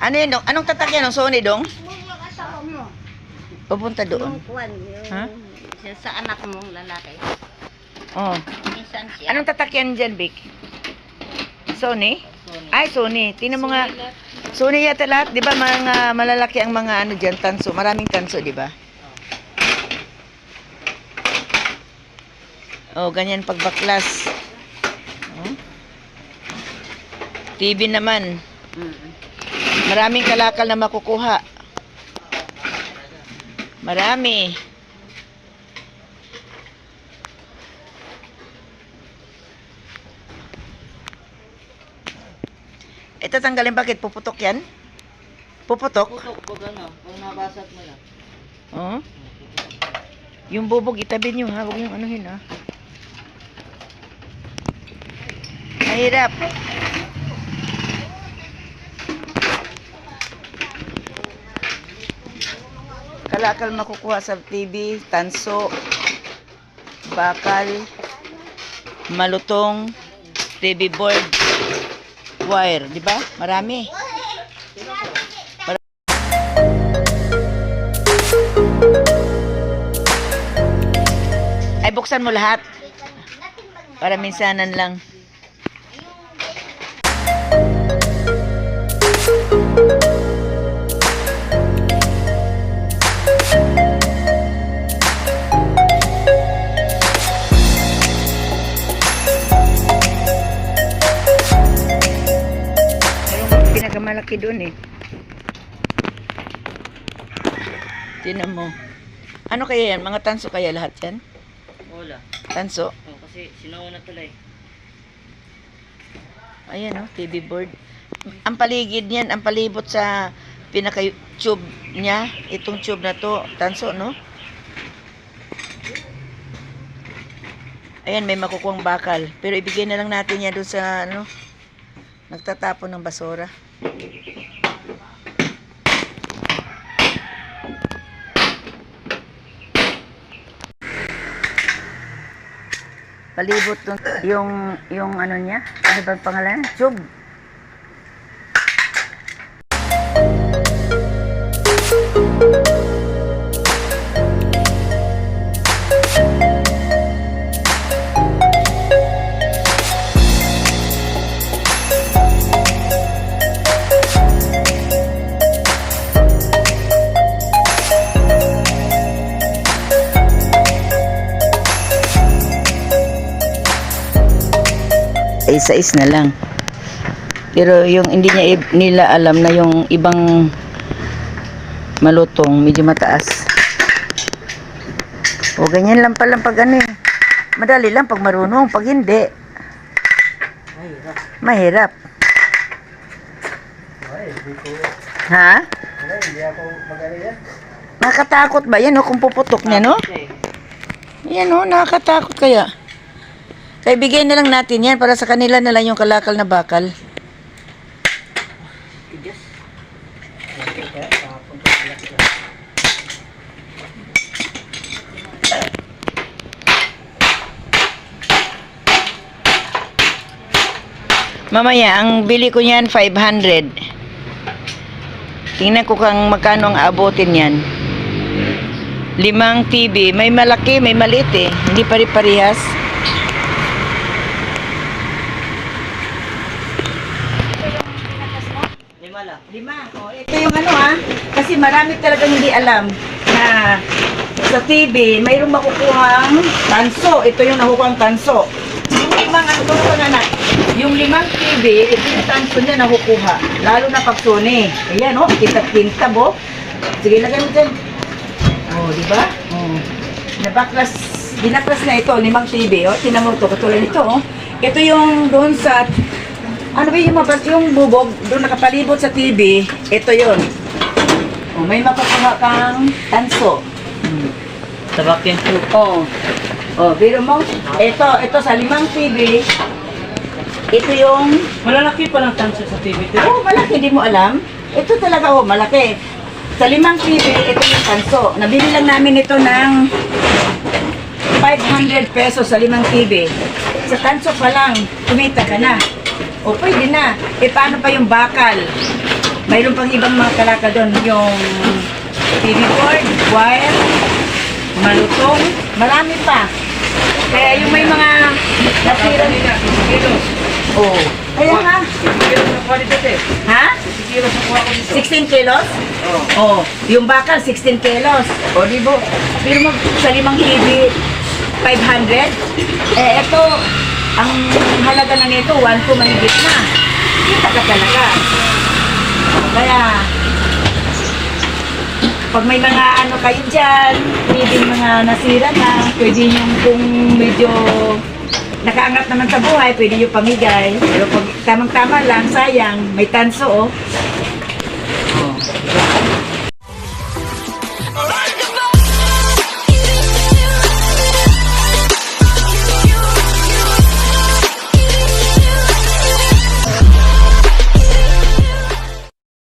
Ano yun, dong? Anong tatakyan ng Sony, dong? Yung asawa mo. Papunta doon. Yung Ha? sa- sa anak mong lalaki. Oh. Minsan siya. Anong tatakyan dyan, Vic? Sony? Ay, Sony. Tingnan mo nga. Sony yata lahat, di ba? Mga malalaki ang mga ano dyan, tanso. Maraming tanso, di ba? Oh, ganyan pagbaklas. Oh. TV naman. Mm. Maraming kalakal na makukuha. Marami. Ito tanggalin bakit? Puputok yan? Puputok? Putok pag ano, pag nabasat mo lang. Oo. Yung bubog itabi nyo ha. Huwag yung anuhin ha. Mahirap. Kalakal makukuha sa TV, tanso, bakal, malutong, TV board, wire, di ba? Marami. Ay, buksan mo lahat. Para minsanan lang. Pinakamalaki doon eh. Tinan mo. Ano kaya yan? Mga tanso kaya lahat yan? Wala. Tanso? Oh, kasi sinauna tuloy. Ayan oh, TV board. Ang paligid niyan, ang palibot sa pinaka-tube niya, itong tube na to, tanso, no? Ayan, may makukuhang bakal. Pero ibigay na lang natin yan doon sa, ano, nagtatapon ng basura. Palibot dun, yung, yung ano niya, ano ba ang pangalan? Tube. Isa-is na lang. Pero yung hindi niya nila alam na yung ibang malutong, medyo mataas. O ganyan lang pala pag ano eh. Madali lang pag marunong, pag hindi, Ay, hirap. mahirap. Ay, hindi ko. Ha? Hindi ako mag-ano yan. Nakakatakot ba yan o kung puputok niya no? Yan o, nakakatakot kaya. Kaya bigyan na lang natin yan para sa kanila na lang yung kalakal na bakal. Mamaya, ang bili ko niyan 500. Tingnan ko kang magkano ang abutin yan. Limang TV. May malaki, may maliit eh. Hindi pari-parihas. Lima. Oh, ito yung ano ah. Kasi marami talagang hindi alam na sa TV, mayroong makukuhang tanso. Ito yung nakukuhang tanso. Yung limang ano ko anak. Yung limang TV, ito yung tanso niya nakukuha. Lalo na pag Sony. Ayan oh, kintab-kintab oh. Sige, lagay mo dyan. Oh, di ba? Oh. Nabaklas, binaklas na ito, limang TV. Oh, tinan mo ito, katulad nito oh. Ito yung doon sa ano ba yung mabas yung bubog doon nakapalibot sa TV, ito yon. Oh, may makukuha kang tanso. Tabak yan. Oh. Oh, biro mo. Ito, ito sa limang TV. Ito yung Malalaki pa lang tanso sa TV. Oh, malaki, hindi mo alam. Ito talaga, oh, malaki. Sa limang TV, ito yung tanso. Nabili lang namin ito ng 500 pesos sa limang TV. Sa tanso pa lang, kumita ka na. O, pwede na. E, paano pa yung bakal? mayroon pang ibang mga kalaka doon. Yung TV board, wire, malutong, marami pa. Kaya yung may mga nasira Kilos. Oh. Kaya nga. Kilos na quality eh. Ha? Kilos na kuha ko dito. 16 kilos? Oo. Oh, yung bakal 16 kilos. O, di ba? Pero mag sa limang TV, 500. Eh, ito, ang halaga na nito, 1 po mahigit na. Kita ka talaga. Kaya, pag may mga ano kayo dyan, pwedeng mga nasira na, pwede yung kung medyo nakaangat naman sa buhay, pwede yung pamigay. Pero pag tamang-tama lang, sayang, may tanso oh.